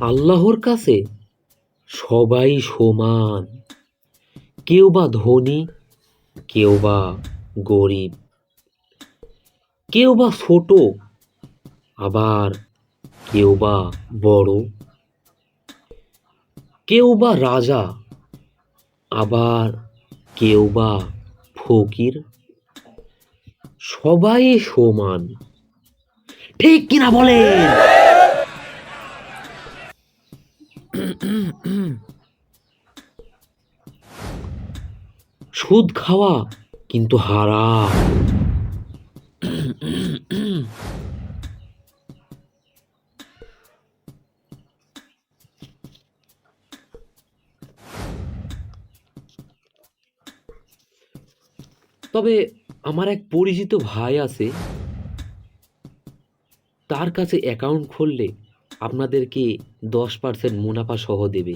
আল্লাহর কাছে সবাই সমান। কেউ বা ধনী, কেউ বা গরিব। কেউ বা ছোট, আবার কেউ বা বড়। কেউ বা রাজা, আবার কেউ বা ফকির। সবাই সমান। ঠিক কিনা বলেন? সুদ খাওয়া কিন্তু হারাম। তবে আমার এক পরিচিত ভাই আছে তার কাছে অ্যাকাউন্ট খুললে আপনাদেরকে দশ পার্সেন্ট মুনাফা সহ দেবে?